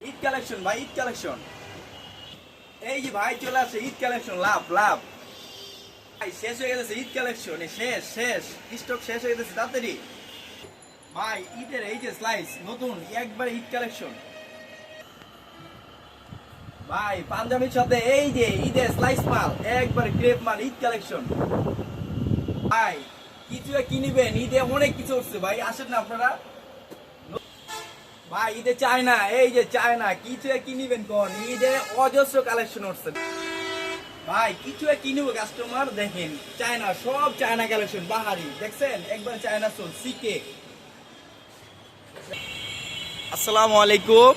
Eid collection ভাই, Eid collection. এই যে ভাই চলে আসছে, ঈদ কালেকশন, লাভ লাভ। ভাই, শেষ হয়ে গেছে ঈদ কালেকশন শেষ শেষ। স্টক শেষ হয়ে গেছে, তাড়াতাড়ি। ভাই, ঈদের এই যে স্লাইস নতুন, একবার ঈদ কালেকশন। ভাই, পাঞ্জাবির সাথে এই যে ঈদের স্লাইস মাল, একবার ক্রেপ মাল, ঈদ কালেকশন। ভাই, কিছু কি নিবেন ঈদে অনেক কিছু উঠছে। ভাই, আসেন না আপনারা। ভাই, ঈদে চায়না, এই যে চায়না, কিছু কি নিবেন কোন? ঈদে অজস্র কালেকশন উঠছে। ভাই, কিছু কিনিব কাস্টমার দেখেন, চায়না, সব চায়না কালেকশন বাহারি, দেখছেন? একবার চায়না চল সিকে আসসালামু আলাইকুম।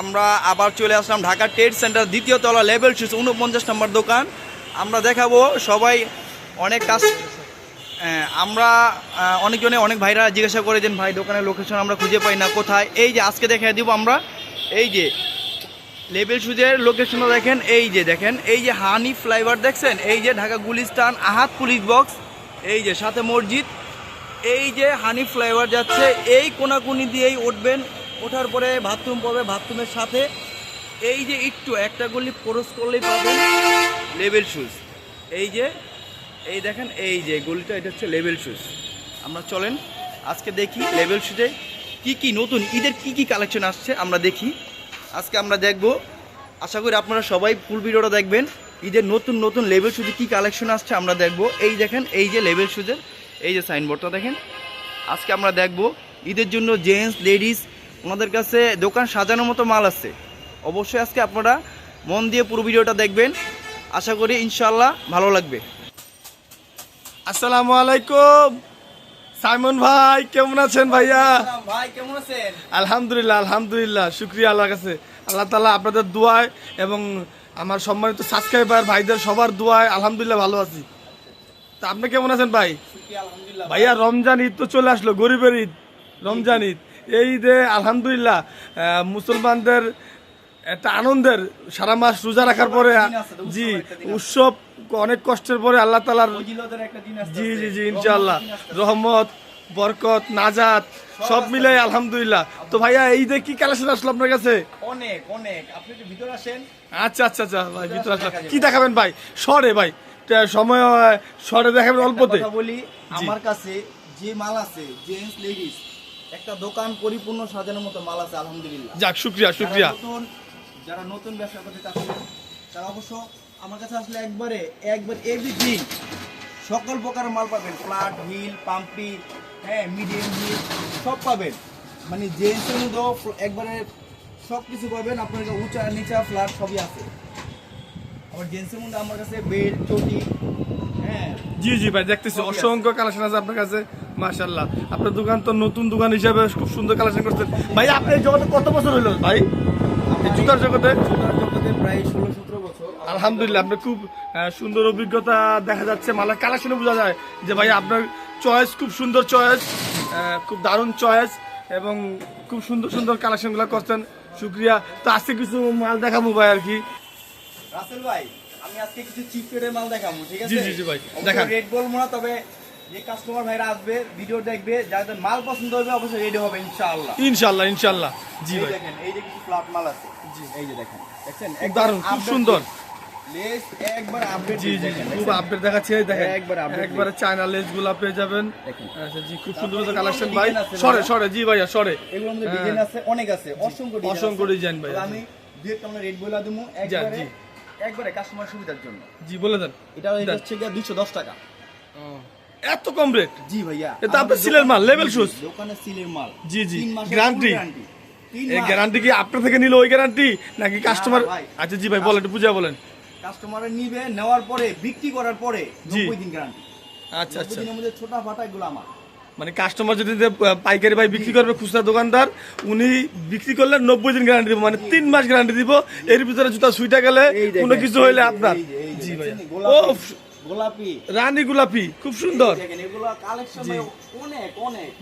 আমরা আবার চলে আসলাম ঢাকা ট্রেড সেন্টার দ্বিতীয় তলা লেভেল শুজ উনপঞ্চাশ নম্বর দোকান। আমরা দেখাবো সবাই অনেক কাজ আমরা অনেকজনে অনেক ভাইরা জিজ্ঞাসা করে যে, ভাই, দোকানের লোকেশন আমরা খুঁজে পাই না, কোথায়? এই যে আজকে দেখে দিব আমরা, এই যে লেবেল সুজের লোকেশনটা দেখেন, এই যে দেখেন, এই যে হানি ফ্লাইভার দেখছেন, এই যে ঢাকা গুলিস্তান আহাত পুলিশ বক্স এই যে সাথে মসজিদ, এই যে হানি ফ্লাইওভার যাচ্ছে, এই কোনাকুনি দিয়েই উঠবেন, ওঠার পরে বাথরুম পাবে বাথরুমের সাথে, এই যে একটু, একটা গলি ক্রস করলেই পাবেন লেবেল শুজ এই যে এই দেখেন, এই যে গলিটা, এটা হচ্ছে লেবেল শুজ আমরা চলেন, আজকে দেখি লেভেল শুজে কি কি নতুন, ঈদের কি কি কালেকশন আসছে, আমরা দেখি। আজকে আমরা দেখব, আশা করি আপনারা সবাই ফুল ভিডিওটা দেখবেন। ঈদের নতুন নতুন লেবেল শুজে কি কালেকশন আসছে, আমরা দেখব। এই দেখেন, এই যে লেভেল শুজের এই যে সাইনবোর্ডটা দেখেন। আজকে আমরা দেখব, ঈদের জন্য জেন্টস লেডিস ওনাদের কাছে দোকান সাজানোর মতো মাল আছে। অবশ্যই আজকে আপনারা মন দিয়ে পুরো ভিডিওটা দেখবেন। আশা করি ইনশাল্লাহ ভালো লাগবে। আসসালামু আলাইকুম। সাইমন ভাই কেমন আছেন ভাইয়া? ভাই কেমন আছেন? আলহামদুলিল্লাহ আলহামদুলিল্লাহ শুক্রিয়া আল্লাহর কাছে। আল্লাহ তালা আপনাদের দোয়ায় এবং আমার সম্মানিত সাবস্ক্রাইবার ভাইদের সবার দোয়ায় আলহামদুলিল্লাহ ভালো আছি। তা আপনি কেমন আছেন ভাই? ভাইয়া রমজান ঈদ তো চলে আসলো গরিবের ঈদ রমজান ঈদ। এই ঈদে আলহামদুলিল্লাহ মুসলমানদের একটা আনন্দের সারা মাস রোজা রাখার পরে জি। উৎসব অনেক কষ্টের পরে আল্লাহ তালার জি জি জি ইনশাআল্লাহ। রহমত বরকত নাজাত সব মিলে আলহামদুলিল্লাহ। তো ভাইয়া এই যে কি কালেকশন আসলো আপনার কাছে? অনেক অনেক। আপনি ভিতরে আসেন। আচ্ছা আচ্ছা আচ্ছা ভাই ভিতরে আসলাম। কি দেখাবেন ভাই? সরে ভাই সময় সরে দেখাবেন অল্পতে। বলি আমার কাছে যে মাল আছে জেন্টস লেডিস একটা দোকান পরিপূর্ণ সাজানোর মতো মাল আছে আলহামদুলিল্লাহ। যাক শুক্রিয়া শুক্রিয়া। যারা নতুন ব্যবসা করতে চাচ্ছেন তারা অবশ্য আমার কাছে আসলে একবারে একবার এভরিথিং সকল প্রকার মাল পাবেন। ফ্ল্যাট হুইল পাম্পি হ্যাঁ মিডিয়াম হুইল সব পাবেন। মানে জেন্টসের মধ্যেও একবারে সব কিছু পাবেন আপনার উঁচা নিচা ফ্ল্যাট সবই আছে। আবার জেন্টসের মধ্যে আমার কাছে বেড চটি হ্যাঁ জি জি ভাই দেখতেছি। অসংখ্য কালেকশন আছে আপনার কাছে মাশাল্লাহ আপনার দোকান তো নতুন দোকান হিসাবে খুব সুন্দর কালেকশন করছেন। ভাই আপনি জগতে কত বছর হলো ভাই? জুতার জগতে? আলহামদুলিল্লাহ আপনার খুব সুন্দর অভিজ্ঞতা দেখা যাচ্ছে। মালার কালেকশনে বোঝা যায় যে ভাই আপনার চয়েস খুব সুন্দর চয়েস খুব দারুণ চয়েস এবং খুব সুন্দর সুন্দর কালেকশনগুলো করছেন। শুক্রিয়া। তো আজকে কিছু মাল দেখাবো ভাই আর কি। রাসেল ভাই আমি আজকে কিছু চিপ মাল দেখাবো ঠিক আছে? জি, জি, ভাই, দেখান। রেট বলব না তবে যে কাস্টমার ভাইরা আসবে ভিডিও দেখবে যাদের মাল পছন্দ হবে অবশ্যই রেডি হবে ইনশাআল্লাহ। ইনশাল্লাহ ইনশাল্লাহ জি ভাই। দেখেন এই যে কিছু ফ্ল্যাট মাল আছে। জি। এই যে দেখেন দেখছেন? দারুণ খুব সুন্দর। লেস একবার আপডেট জি জি জি, খুব আপডেট দেখাচ্ছে দেখেন। একবার update একবারে চায়না লেসগুলা পেয়ে যাবেন। আচ্ছা জি খুব সুন্দর সুন্দর কালেকশন ভাই। সরে সরে জি ভাইয়া সরে। এগুলোর মধ্যে হ্যাঁ। ডিজাইন আছে অনেক আছে। অসংখ্য design অসংখ্য design ভাই। আমি দুই একটা আমরা রেট বলে দেবো। একবারে একবারে কাস্টমার সুবিধার জন্য। জি বলে দেন। এটা। হচ্ছে গিয়ে দুশো দশ টাকা। এত কম রেট জি ভাইয়া এটা আপনার সিলের মাল, দোকান- level জি, দোকানে সিলের মাল। জি, জি। তিন এই গ্যারান্টি কি আপনার থেকে নিল ওই গ্যারান্টি নাকি কাস্টমার আচ্ছা জি ভাই বলেন একটু বুঝা বলেন। কাস্টমারের নিবে নেওয়ার পরে বিক্রি করার পরে জি। নব্বই দিন গ্যারান্টি আচ্ছা আচ্ছা। দিনের মধ্যে ছোটা ফাটা এগুলো আমার। মানে কাস্টমার যদি পাইকারি ভাই বিক্রি করবে খুচরা দোকানদার উনি বিক্রি করলে নব্বই দিন গ্যারান্টি দিব। মানে তিন মাস গ্যারান্টি দিব এর ভিতরে জুতা সুইটা গেলে কোনো কিছু হইলে আপনার। জি ভাই ও গোলাপি। রানী গোলাপি খুব সুন্দর।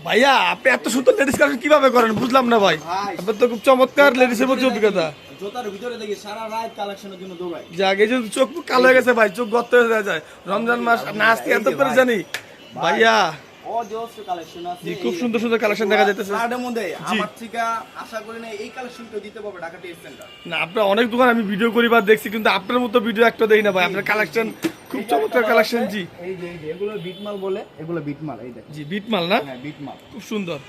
ভাইয়া আপনি এত সুন্দর লেডিস কালেকশন কীভাবে করেন? বুঝলাম না ভাই। আপনার তো খুব চমৎকার লেডিসের প্রতি অভিজ্ঞতা। জোতার ভিতরে দেখি সারা রাত কালেকশনের জন্য দৌড়াই। যাক এই যে চোখ কালো হয়ে গেছে ভাই চোখ গর্ত হয়ে যায়। রমজান মাস না আজকে এত করে জানি। ভাইয়া অজস্র কালেকশন আছে। জি, খুব সুন্দর সুন্দর collection দেখা যাইতেছে। ফ্ল্যাটের মধ্যে আমার থেকে আশা করি না এই কালেকশনটা দিতে পারবে ঢাকা টেস্ট সেন্টার না আপনার অনেক দোকান আমি ভিডিও করি বা দেখছি কিন্তু আপনার মতো ভিডিও একটা দেই না ভাই। আপনার কালেকশন খুব চমৎকার কালেকশন জি। এই যে এগুলো বিটমাল বলে এগুলো বিটমাল এই দেখেন। জি বিটমাল না? হ্যাঁ বিটমাল খুব সুন্দর।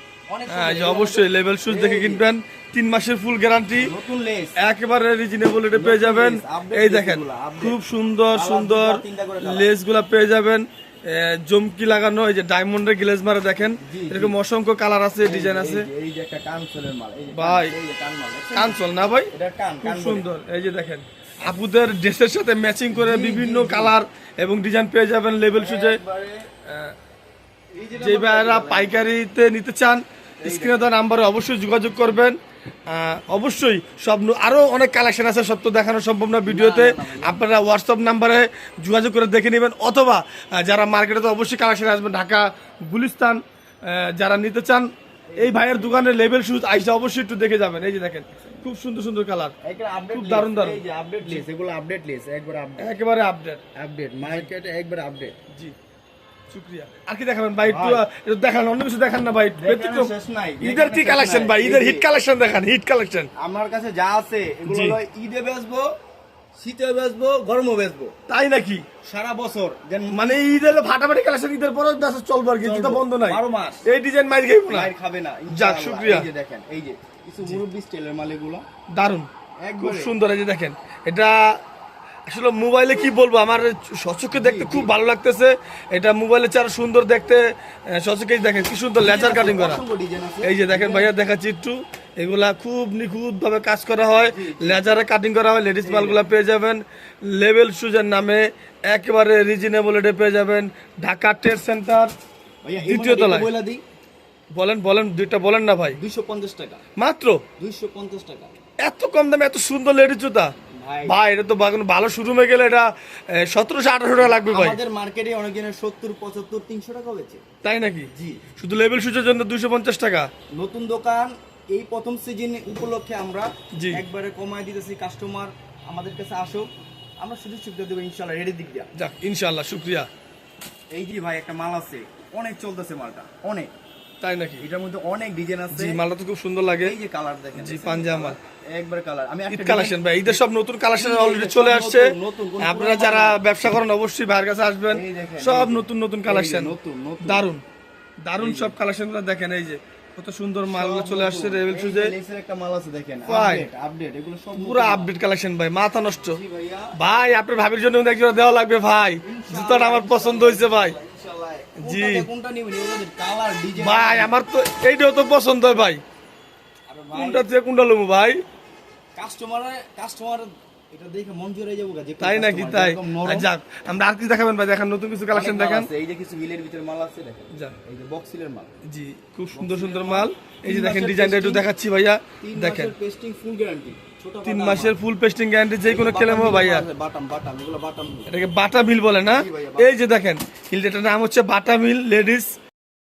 হ্যাঁ অবশ্যই লেভেল শুজ দেখে কিনবেন। তিন মাসের ফুল গ্যারান্টি একেবারে রিজনেবল পেয়ে যাবেন। এই দেখেন খুব সুন্দর সুন্দর। লেসগুলা পেয়ে যাবেন। জমকি লাগানো এই যে ডায়মন্ডের গ্লেজ মারা দেখেন এরকম অসংখ্য কালার আছে ডিজাইন আছে। ভাই। কানসল না ভাই? খুব সুন্দর। এই যে দেখেন আপুদের ড্রেসের সাথে ম্যাচিং করে বিভিন্ন কালার এবং ডিজাইন পেয়ে যাবেন লেভেল সুজে। যে ভাইয়েরা পাইকারিতে নিতে চান স্ক্রিনে দেওয়া নাম্বারে অবশ্যই যোগাযোগ করবেন। অবশ্যই সব আরও অনেক কালেকশন আছে সব তো দেখানো সম্ভব না ভিডিওতে। আপনারা হোয়াটসঅ্যাপ নাম্বারে যোগাযোগ করে দেখে নেবেন অথবা যারা মার্কেটে তো অবশ্যই কালেকশন আসবেন ঢাকা গুলিস্তান যারা নিতে চান এই ভাইয়ের দোকানের লেভেল শুজ আইসা অবশ্যই একটু দেখে যাবেন। এই যে দেখেন খুব সুন্দর সুন্দর কালার খুব দারুণ দারুণ। আপডেট লিস্ট এগুলো আপডেট লিস্ট একবার আপডেট একেবারে আপডেট আপডেট মার্কেটে একবার আপডেট জি। আর কি দেখাবেন? ভাই একটু দেখান অন্য কিছু দেখান না ভাই। ঈদের কি কালেকশন। ভাই? ঈদের হিট কালেকশন দেখান হিট কালেকশন আমার কাছে যা আছে এগুলো ঈদে বেচবো শীতে বেচবো গরমও বেচবো। তাই নাকি? সারা বছর মানে ঈদের ফাটাফাটি কালেকশন ঈদের পরে ব্যবসা চলবে আর কি জুতা বন্ধ নাই। বারো মাস। এই ডিজাইন মাইর খাইব না। খাবে না যাক, ইনশাআল্লাহ। শুকরিয়া। দেখেন এই যে কিছু মুরব্বি স্টাইলের মাল এগুলো। দারুণ খুব সুন্দর এই যে দেখেন এটা আসলে মোবাইলে কি বলব আমার সচক্ষে দেখতে খুব ভালো লাগতেছে। এটা মোবাইলে চার সুন্দর দেখতে সচক্ষে দেখেন কি সুন্দর লেজার কাটিং করা। এই যে দেখেন ভাইয়া দেখাচ্ছি একটু। এগুলা খুব নিখুঁত ভাবে কাজ করা হয়। লেজারে কাটিং করা হয় লেডিস মালগুলা পেয়ে যাবেন। লেভেল সুজের নামে একেবারে রিজনেবল এটা পেয়ে যাবেন। ঢাকা ট্রেড সেন্টার দ্বিতীয় তলায়। বলেন বলেন দুইটা বলেন না ভাই। দুইশো পঞ্চাশ টাকা। মাত্র? দুইশো পঞ্চাশ টাকা। এত কম দামে এত সুন্দর লেডিস জুতা? ভাই। এটা তো ভালো শোরুমে গেলে এটা সতেরোশো আঠারোশো টাকা লাগবে ভাই। আমাদের মার্কেটে অনেক জনের সত্তর পঁচাত্তর তিনশো টাকা হয়েছে তাই নাকি? জি। শুধু লেভেল সুজের জন্য দুইশো পঞ্চাশ টাকা? নতুন দোকান এই প্রথম সিজন উপলক্ষে আমরা। একবারে কমায় দিতেছি কাস্টমার আমাদের কাছে আসুক। আমরা সুযোগ সুবিধা দেবো ইনশাল্লাহ রেডি দিক দিয়া। যাক ইনশাল্লাহ শুক্রিয়া। এই যে ভাই একটা মাল আছে অনেক চলতেছে মালটা অনেক। তাই নাকি? এটার মধ্যে অনেক ডিজাইন আছে। জি মালটা তো খুব সুন্দর লাগে। এই যে কালার দেখেন জি, পাঞ্জামা। একবার কালার আমি একটা কালেকশন ভাই ঈদের সব নতুন কালেকশন অলরেডি চলে আসছে। আপনারা যারা ব্যবসা করেন অবশ্যই ভাইয়ের কাছে আসবেন। সব নতুন নতুন কালেকশন নতুন। দারুণ দারুণ সব কালেকশনগুলো দেখেন এই যে কত সুন্দর মালগুলো চলে আসছে রেভেল এই সুজে একটা মাল আছে দেখেন আপডেট আপডেট এগুলো সব পুরো আপডেট কালেকশন ভাই মাথা নষ্ট। ভাই আপনার ভাবির জন্য একজোড়া দেওয়া লাগবে ভাই। জুতাটা আমার পছন্দ হয়েছে ভাই। জি। কোনটা নিবেন ওদের কালার ডিজাইন। ভাই আমার তো এইটাও তো পছন্দ হয় ভাই। কোনটা থেকে কোনটা লমু ভাই? কাস্টমার কাস্টমার এটা দেখে মন জুড়ে যাব যে তাই নাকি? তাই? যেরকম নরম, আর যাক আমরা আর কিছু দেখাবেন ভাই দেখেন নতুন কিছু কালেকশন দেখেন। এই যে কিছু মিলের ভিতরে মাল আছে দেখেন। যাক এই যে বক্সিলের মাল। জি খুব সুন্দর সুন্দর মাল। এই যে দেখেন ডিজাইনটা একটু দেখাচ্ছি ভাইয়া। তিন দেখেন। মাসের পেস্টিং ফুল গ্যারান্টি তিন মাসের ফুল পেস্টিং গ্যারান্টি যে কোনো কেলেমো ভাইয়া। এটাকে বাটা মিল বলে না। এই যে দেখেন হিলটার নাম হচ্ছে বাটা মিল লেডিস